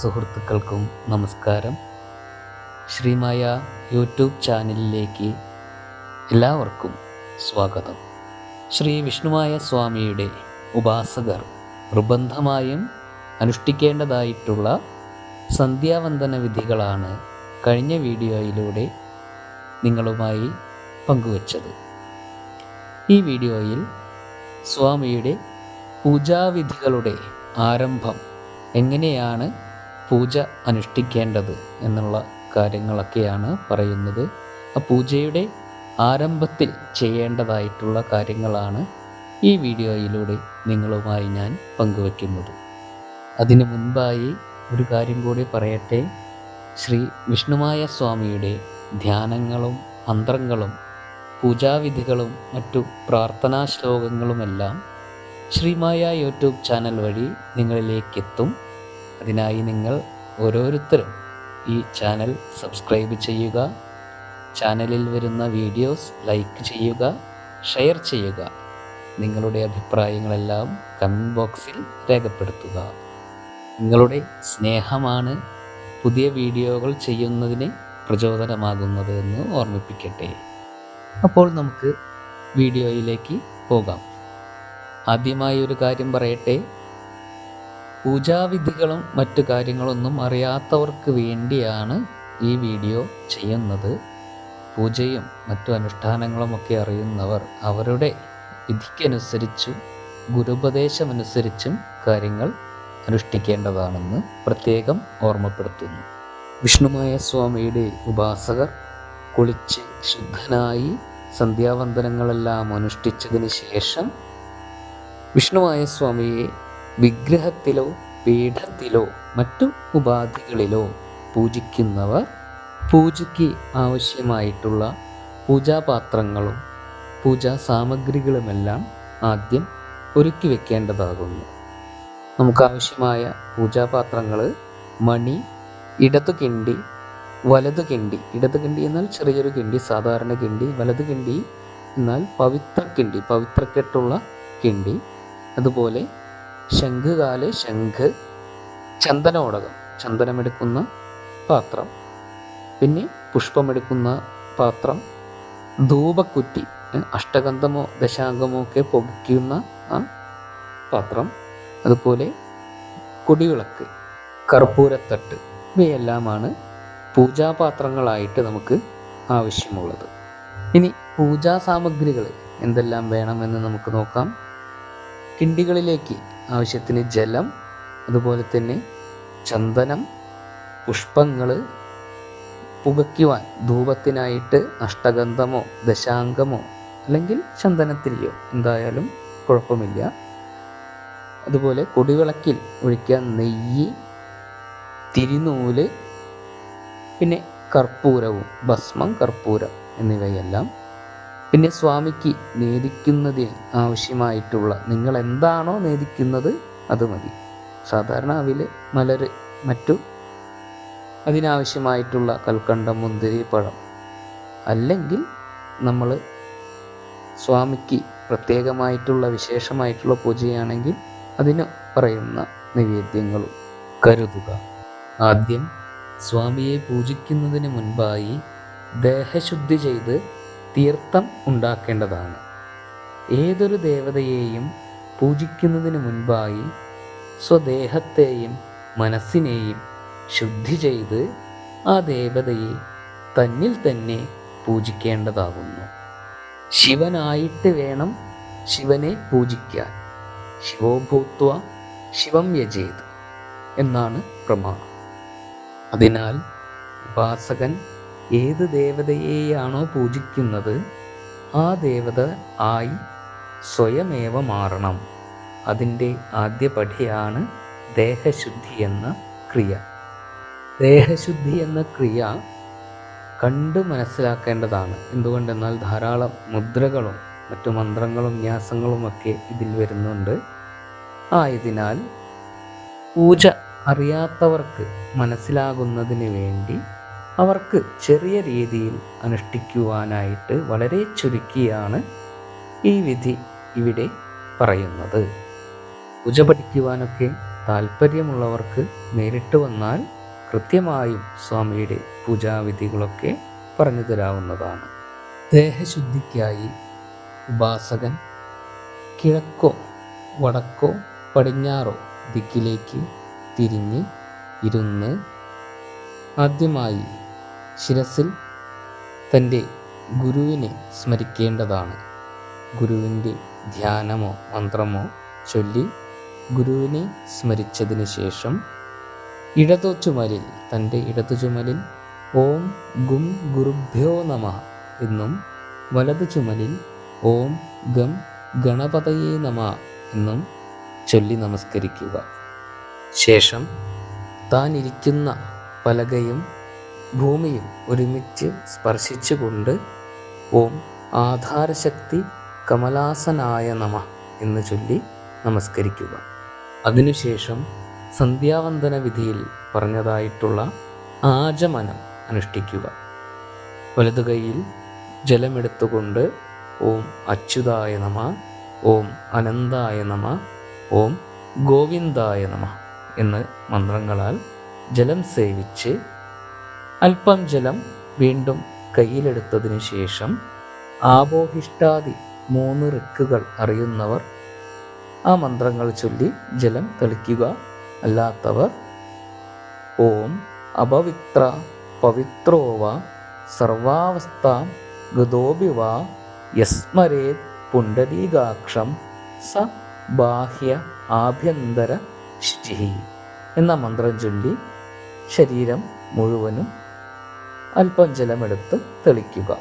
സുഹൃത്തുക്കൾക്കും നമസ്കാരം. ശ്രീമായ യൂട്യൂബ് ചാനലിലേക്ക് എല്ലാവർക്കും സ്വാഗതം. ശ്രീ വിഷ്ണുമായ സ്വാമിയുടെ ഉപാസകർ നിർബന്ധമായും അനുഷ്ഠിക്കേണ്ടതായിട്ടുള്ള സന്ധ്യാവന്ദന വിധികളാണ് കഴിഞ്ഞ വീഡിയോയിലൂടെ നിങ്ങളുമായി പങ്കുവച്ചത്. ഈ വീഡിയോയിൽ സ്വാമിയുടെ പൂജാവിധികളുടെ ആരംഭം എങ്ങനെയാണ് പൂജ അനുഷ്ഠിക്കേണ്ടത് എന്നുള്ള കാര്യങ്ങളൊക്കെയാണ് പറയുന്നത്. ആ പൂജയുടെ ആരംഭത്തിൽ ചെയ്യേണ്ടതായിട്ടുള്ള കാര്യങ്ങളാണ് ഈ വീഡിയോയിലൂടെ നിങ്ങളുമായി ഞാൻ പങ്കുവയ്ക്കുന്നത് അതിനു മുൻപായി ഒരു കാര്യം കൂടി പറയട്ടെ. ശ്രീ വിഷ്ണുമായ സ്വാമിയുടെ ധ്യാനങ്ങളും മന്ത്രങ്ങളും പൂജാവിധികളും മറ്റു പ്രാർത്ഥനാ ശ്ലോകങ്ങളുമെല്ലാം ശ്രീമായ യൂട്യൂബ് ചാനൽ വഴി നിങ്ങളിലേക്ക് എത്തും അതിനായി നിങ്ങൾ ഓരോരുത്തരും ഈ ചാനൽ സബ്സ്ക്രൈബ് ചെയ്യുക. ചാനലിൽ വരുന്ന വീഡിയോസ് ലൈക്ക് ചെയ്യുക ഷെയർ ചെയ്യുക. നിങ്ങളുടെ അഭിപ്രായങ്ങളെല്ലാം കമന്റ് ബോക്സിൽ രേഖപ്പെടുത്തുക. നിങ്ങളുടെ സ്നേഹമാണ് പുതിയ വീഡിയോകൾ ചെയ്യുന്നതിന് പ്രചോദനമാകുന്നത് എന്ന് ഓർമ്മിപ്പിക്കട്ടെ. അപ്പോൾ നമുക്ക് വീഡിയോയിലേക്ക് പോകാം. ആദ്യമായി ഒരു കാര്യം പറയട്ടെ. പൂജാവിധികളും മറ്റു കാര്യങ്ങളൊന്നും അറിയാത്തവർക്ക് വേണ്ടിയാണ് ഈ വീഡിയോ ചെയ്യുന്നത്. പൂജയും മറ്റു അനുഷ്ഠാനങ്ങളുമൊക്കെ അറിയുന്നവർ അവരുടെ വിധിക്കനുസരിച്ചും ഗുരുപദേശമനുസരിച്ചും കാര്യങ്ങൾ അനുഷ്ഠിക്കേണ്ടതാണെന്ന് പ്രത്യേകം ഓർമ്മപ്പെടുത്തുന്നു. വിഷ്ണുമായ സ്വാമിയുടെ ഉപാസകർ കുളിച്ച് ശുദ്ധനായി സന്ധ്യാവന്ദനങ്ങളെല്ലാം അനുഷ്ഠിച്ചതിന് ശേഷം വിഷ്ണുമായ സ്വാമിയെ വിഗ്രഹത്തിലോ പീഠത്തിലോ മറ്റു ഉപാധികളിലോ പൂജിക്കുന്നവർ പൂജയ്ക്ക് ആവശ്യമായിട്ടുള്ള പൂജാപാത്രങ്ങളും പൂജാ സാമഗ്രികളുമെല്ലാം ആദ്യം ഒരുക്കി വെക്കേണ്ടതാകുന്നു. നമുക്കാവശ്യമായ പൂജാപാത്രങ്ങൾ മണി ഇടതു കിണ്ടി വലതു കിണ്ടി. ഇടതു കിണ്ടി എന്നാൽ ചെറിയൊരു കിണ്ടി സാധാരണ കിണ്ടി. വലതു കിണ്ടി എന്നാൽ പവിത്ര കിണ്ടി പവിത്രക്കെട്ടുള്ള കിണ്ടി. അതുപോലെ ശംഖുകാൽ ശംഖ് ചന്ദനോടകം. ചന്ദനമെടുക്കുന്ന പാത്രം പിന്നെ പുഷ്പമെടുക്കുന്ന പാത്രം ധൂപക്കുറ്റി അഷ്ടഗന്ധമോ ദശാംഗമോ ഒക്കെ പുകയ്ക്കുന്ന ആ പാത്രം അതുപോലെ കൊടിവിളക്ക് കർപ്പൂരത്തട്ട് ഇവയെല്ലാമാണ് പൂജാപാത്രങ്ങളായിട്ട് നമുക്ക് ആവശ്യമുള്ളത്. ഇനി പൂജാ സാമഗ്രികൾ എന്തെല്ലാം വേണമെന്ന് നമുക്ക് നോക്കാം. കിണ്ടികളിലേക്ക് ആവശ്യത്തിന് ജലം അതുപോലെ തന്നെ ചന്ദനം പുഷ്പങ്ങൾ പുകയ്ക്കുവാൻ ധൂപത്തിനായിട്ട് അഷ്ടഗന്ധമോ ദശാംഗമോ അല്ലെങ്കിൽ ചന്ദനത്തിരിയോ എന്തായാലും കുഴപ്പമില്ല. അതുപോലെ കൊടിവിളക്കിൽ ഒഴിക്കാൻ നെയ്യ് തിരിനൂൽ പിന്നെ കർപ്പൂരവും ഭസ്മം കർപ്പൂരം എന്നിവയെല്ലാം പിന്നെ സ്വാമിക്ക് നേദിക്കുന്നതിൽ ആവശ്യമായിട്ടുള്ള നിങ്ങൾ എന്താണോ നേദിക്കുന്നത് അത് മതി. സാധാരണ അവിൽ മലര് മറ്റു അതിനാവശ്യമായിട്ടുള്ള കൽക്കണ്ടം മുന്തിരി പഴം അല്ലെങ്കിൽ നമ്മൾ സ്വാമിക്ക് പ്രത്യേകമായിട്ടുള്ള വിശേഷമായിട്ടുള്ള പൂജയാണെങ്കിൽ അതിന് പറയുന്ന നിവേദ്യങ്ങളും. കരുതുക. ആദ്യം സ്വാമിയെ പൂജിക്കുന്നതിന് മുൻപായി ദേഹശുദ്ധി ചെയ്ത് തീർത്ഥം ഉണ്ടാക്കേണ്ടതാണ്. ഏതൊരു ദേവതയെയും പൂജിക്കുന്നതിന് മുൻപായി സ്വദേഹത്തെയും മനസ്സിനെയും ശുദ്ധി ചെയ്ത് ആ ദേവതയെ തന്നിൽ തന്നെ പൂജിക്കേണ്ടതാകുന്നു. ശിവനായിട്ട് വേണം ശിവനെ പൂജിക്കാൻ. ശിവോഭൂത്വ ശിവം യജേത് എന്നാണ് പ്രമാണം. അതിനാൽ ഉപാസകൻ ഏത് ദേവതയെയാണോ പൂജിക്കുന്നത് ആ ദേവത ആയി സ്വയമേവ മാറണം. അതിന്റെ ആദ്യ പടിയാണ് ദേഹശുദ്ധി എന്ന ക്രിയ. ദേഹശുദ്ധി എന്ന ക്രിയ കണ്ട് മനസ്സിലാക്കേണ്ടതാണ്. എന്തുകൊണ്ടെന്നാൽ ധാരാളം മുദ്രകളും മറ്റു മന്ത്രങ്ങളും ന്യാസങ്ങളും ഒക്കെ ഇതിൽ വരുന്നുണ്ട്. ആയതിനാൽ പൂജ അറിയാത്തവർക്ക് മനസ്സിലാകുന്നതിന് വേണ്ടി അവർക്ക് ചെറിയ രീതിയിൽ അനുഷ്ഠിക്കുവാനായിട്ട് വളരെ ചുരുക്കിയാണ് ഈ വിധി ഇവിടെ പറയുന്നത്. പൂജ പഠിക്കുവാനൊക്കെ താല്പര്യമുള്ളവർക്ക് നേരിട്ട് വന്നാൽ കൃത്യമായും സ്വാമിയുടെ പൂജാവിധികളൊക്കെ പറഞ്ഞു തരാവുന്നതാണ്. ദേഹശുദ്ധിക്കായി ഉപാസകൻ കിഴക്കോ വടക്കോ പടിഞ്ഞാറോ ദിക്കിലേക്ക് തിരിഞ്ഞ് ഇരുന്ന് ആദ്യമായി ശിരസിൽ തന്റെ ഗുരുവിനെ സ്മരിക്കേണ്ടതാണ്. ഗുരുവിന്റെ ധ്യാനമോ മന്ത്രമോ ചൊല്ലി ഗുരുവിനെ സ്മരിച്ചതിന് ശേഷം ഇടതു ചുമലിൽ തന്റെ ഇടതു ചുമലിൽ ഓം ഗും ഗുരുഭ്യോ നമ എന്നും വലതു ചുമലിൽ ഓം ഗം ഗണപതയേ നമ എന്നും ചൊല്ലി നമസ്കരിക്കുക. ശേഷം താൻ ഇരിക്കുന്ന പലകയും ഭൂമിയും ഒരുമിച്ച് സ്പർശിച്ചുകൊണ്ട് ഓം ആധാരശക്തി കമലാസനായ നമ എന്ന് ചൊല്ലി നമസ്കരിക്കുക. അതിനുശേഷം സന്ധ്യാവന്ദന വിധിയിൽ പറഞ്ഞതായിട്ടുള്ള ആജമനം അനുഷ്ഠിക്കുക. വലതു കൈയിൽ ജലമെടുത്തുകൊണ്ട് ഓം അച്യുതായ നമ ഓം അനന്തായ നമ ഓം ഗോവിന്ദായ നമ എന്ന് മന്ത്രങ്ങളാൽ ജലം സേവിച്ച് അല്പം ജലം വീണ്ടും കയ്യിലെടുത്തതിന് ശേഷം ആബോഹിഷ്ടാദി മൂന്ന് റിക്കുകൾ അറിയുന്നവർ ആ മന്ത്രങ്ങൾ ചൊല്ലി ജലം തെളിക്കുക. അല്ലാത്തവർ ഓം അപവിത്ര പവിത്രോവ സർവാവസ്ഥ ഗതോപിവ യസ്മരേത് പുണ്ടരീകാക്ഷം സ ബാഹ്യ ആഭ്യന്തര ശുചി എന്ന മന്ത്രം ചൊല്ലി ശരീരം മുഴുവനും അല്പം ജലമെടുത്ത് തെളിക്കുക.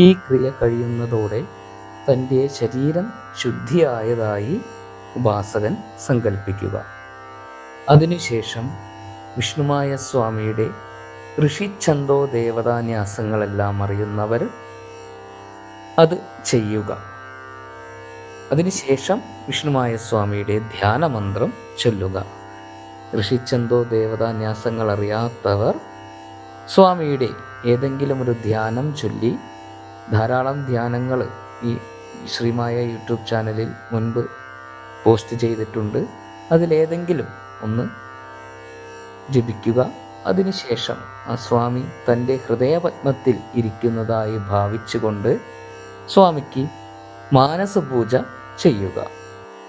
ഈ ക്രിയ കഴിയുന്നതോടെ തന്റെ ശരീരം ശുദ്ധിയായതായി ഉപാസകൻ സങ്കല്പിക്കുക അതിനുശേഷം വിഷ്ണുമായ സ്വാമിയുടെ ഋഷിഛന്തോ ദേവതാന്യാസങ്ങളെല്ലാം അറിയുന്നവർ അത് ചെയ്യുക. അതിനുശേഷം വിഷ്ണുമായ സ്വാമിയുടെ ധ്യാനമന്ത്രം ചൊല്ലുക. ഋഷിച്ചന്തോ ദേവതാന്യാസങ്ങൾ അറിയാത്തവർ സ്വാമിയുടെ ഏതെങ്കിലും ഒരു ധ്യാനം ചൊല്ലി ധാരാളം ധ്യാനങ്ങൾ ഈ ശ്രീമായ യൂട്യൂബ് ചാനലിൽ മുൻപ് പോസ്റ്റ് ചെയ്തിട്ടുണ്ട്. അതിലേതെങ്കിലും ഒന്ന് ജപിക്കുക. അതിനുശേഷം ആ സ്വാമി തന്റെ ഹൃദയപത്മത്തിൽ ഇരിക്കുന്നതായി ഭാവിച്ചുകൊണ്ട് സ്വാമിക്ക് മാനസപൂജ ചെയ്യുക.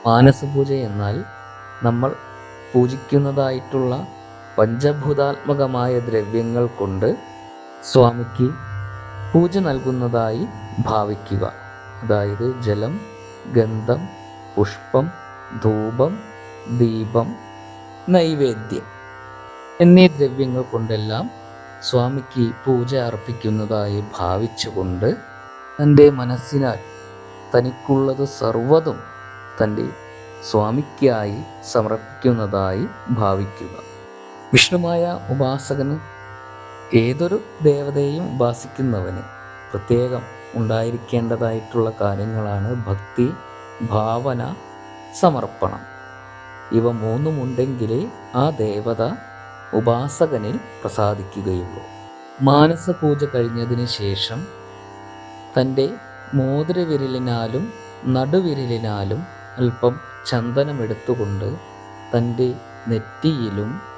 മാനസപൂജ എന്നാൽ നമ്മൾ പൂജിക്കുന്നതായിട്ടുള്ള പഞ്ചഭൂതാത്മകമായ ദ്രവ്യങ്ങൾ കൊണ്ട് സ്വാമിക്ക് പൂജ നൽകുന്നതായി ഭാവിക്കുക. അതായത് ജലം ഗന്ധം പുഷ്പം ധൂപം ദീപം നൈവേദ്യം എന്നീ ദ്രവ്യങ്ങൾ കൊണ്ടെല്ലാം സ്വാമിക്ക് പൂജ അർപ്പിക്കുന്നതായി ഭാവിച്ചുകൊണ്ട് തന്റെ മനസ്സിനാൽ തനിക്കുള്ളത് സർവതും തന്റെ സ്വാമിക്കായി സമർപ്പിക്കുന്നതായി ഭാവിക്കുക. വിഷ്ണുമായ ഉപാസകന് ഏതൊരു ദേവതയെയും ഉപാസിക്കുന്നവന് പ്രത്യേകം ഉണ്ടായിരിക്കേണ്ടതായിട്ടുള്ള കാര്യങ്ങളാണ് ഭക്തി ഭാവന സമർപ്പണം. ഇവ മൂന്നുമുണ്ടെങ്കിലേ ആ ദേവത ഉപാസകനിൽ പ്രസാദിക്കുകയുള്ളൂ. മാനസപൂജ കഴിഞ്ഞതിന് ശേഷം തന്റെ മോതിരവിരലിനാലും നടുവിരലിനാലും അല്പം ചന്ദനമെടുത്തുകൊണ്ട് തന്റെ നെറ്റിയിലും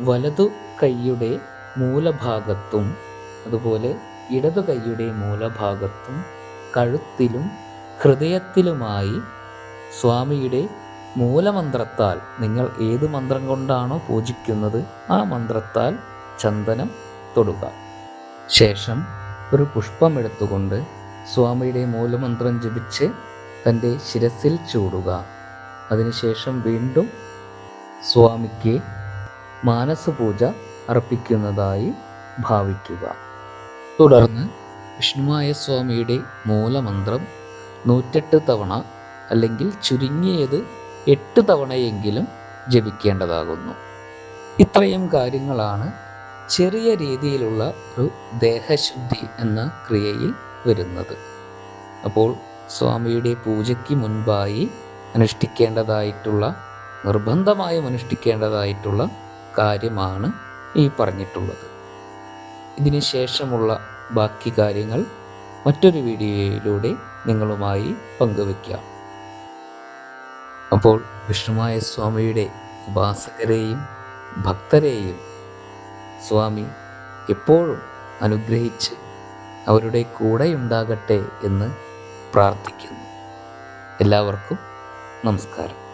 വലതു കൈയുടെ മൂലഭാഗത്തും അതുപോലെ ഇടതു കൈയുടെ മൂലഭാഗത്തും കഴുത്തിലും ഹൃദയത്തിലുമായി സ്വാമിയുടെ മൂലമന്ത്രത്താൽ നിങ്ങൾ ഏത് മന്ത്രം കൊണ്ടാണോ പൂജിക്കുന്നത് ആ മന്ത്രത്താൽ ചന്ദനം തൊടുക. ശേഷം ഒരു പുഷ്പം എടുത്തുകൊണ്ട് സ്വാമിയുടെ മൂലമന്ത്രം ജപിച്ച് തന്റെ ശിരസിൽ ചൂടുക. അതിനുശേഷം വീണ്ടും സ്വാമിക്ക് മാനസപൂജ അർപ്പിക്കുന്നതായി ഭാവിക്കുക. തുടർന്ന് വിഷ്ണുമായ സ്വാമിയുടെ മൂലമന്ത്രം നൂറ്റെട്ട് തവണ അല്ലെങ്കിൽ ചുരുങ്ങിയത് എട്ട് തവണയെങ്കിലും ജപിക്കേണ്ടതാകുന്നു. ഇത്രയും കാര്യങ്ങളാണ് ചെറിയ രീതിയിലുള്ള ഒരു ദേഹശുദ്ധി എന്ന ക്രിയയിൽ വരുന്നത്. അപ്പോൾ സ്വാമിയുടെ പൂജയ്ക്ക് മുൻപായി അനുഷ്ഠിക്കേണ്ടതായിട്ടുള്ള നിർബന്ധമായും അനുഷ്ഠിക്കേണ്ടതായിട്ടുള്ള കാര്യമാണ് ഈ പറഞ്ഞിട്ടുള്ളത്. ഇതിന് ശേഷമുള്ള ബാക്കി കാര്യങ്ങൾ മറ്റൊരു വീഡിയോയിലൂടെ നിങ്ങളുമായി പങ്കുവയ്ക്കാം. അപ്പോൾ വിഷ്ണുമായ സ്വാമിയുടെ ഉപാസകരെയും ഭക്തരെയും സ്വാമി എപ്പോഴും അനുഗ്രഹിച്ച് അവരുടെ കൂടെയുണ്ടാകട്ടെ എന്ന് പ്രാർത്ഥിക്കുന്നു. എല്ലാവർക്കും നമസ്കാരം.